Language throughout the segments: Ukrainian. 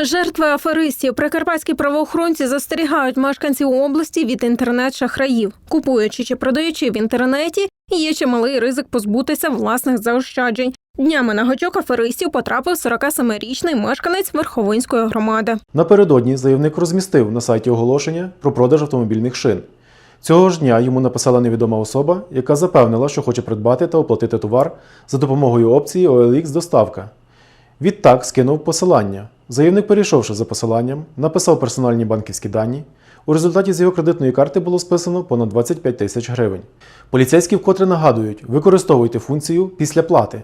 Жертви аферистів прикарпатські правоохоронці застерігають мешканців області від інтернет-шахраїв. Купуючи чи продаючи в інтернеті, є чималий ризик позбутися власних заощаджень. Днями на гачок аферистів потрапив 47-річний мешканець Верховинської громади. Напередодні заявник розмістив на сайті оголошення про продаж автомобільних шин. Цього ж дня йому написала невідома особа, яка запевнила, що хоче придбати та оплатити товар за допомогою опції OLX доставка. Відтак скинув посилання. Заявник, перейшовши за посиланням, написав персональні банківські дані. У результаті з його кредитної карти було списано понад 25 тисяч гривень. Поліцейські вкотре нагадують, використовуйте функцію після плати.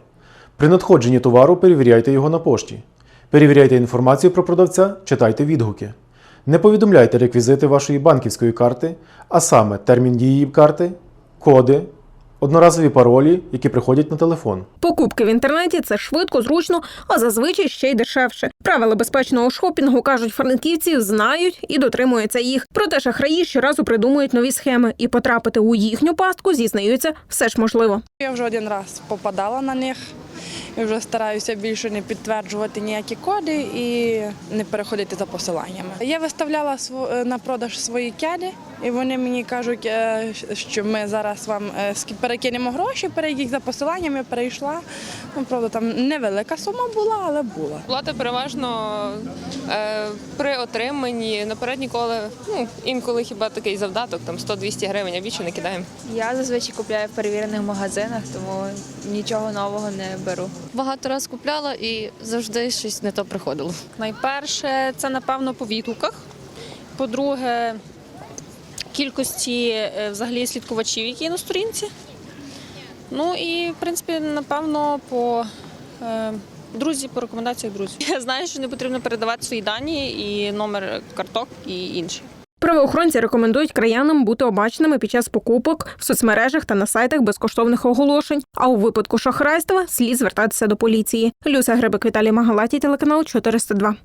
При надходженні товару перевіряйте його на пошті. Перевіряйте інформацію про продавця, читайте відгуки. Не повідомляйте реквізити вашої банківської карти, а саме термін дії карти, коди, одноразові паролі, які приходять на телефон. Покупки в інтернеті це швидко, зручно, а зазвичай ще й дешевше. Правила безпечного шопінгу кажуть франківці, знають і дотримуються їх. Проте шахраї щоразу придумують нові схеми і потрапити у їхню пастку зізнаються все ж можливо. Я вже один раз попадала на них. І вже стараюся більше не підтверджувати ніякі коди і не переходити за посиланнями. Я виставляла сво- на продаж свої кеди, і вони мені кажуть, е, що ми зараз вам е, скі- перекинемо гроші, перейдіть за посиланням. Я перейшла. Ну, правда, там невелика сума була, але була. Плата переважно е, при отриманні наперед ніколи, ну інколи хіба такий завдаток, там 100-200 гривень, а більше не кидаємо. Я зазвичай купляю в перевірених магазинах, тому нічого нового не беру. Багато раз купляла і завжди щось не то приходило. Найперше, це напевно по відгуках. По-друге, кількості е, взагалі слідкувачів, які є на сторінці. Ну і, в принципі, напевно, по е, друзі, по рекомендаціях друзів. Я знаю, що не потрібно передавати свої дані і номер карток і інші. Правоохоронці рекомендують краянам бути обачними під час покупок в соцмережах та на сайтах безкоштовних оголошень. А у випадку шахрайства слід звертатися до поліції. Люся Гребик, Віталій Магалаті, телеканал 402.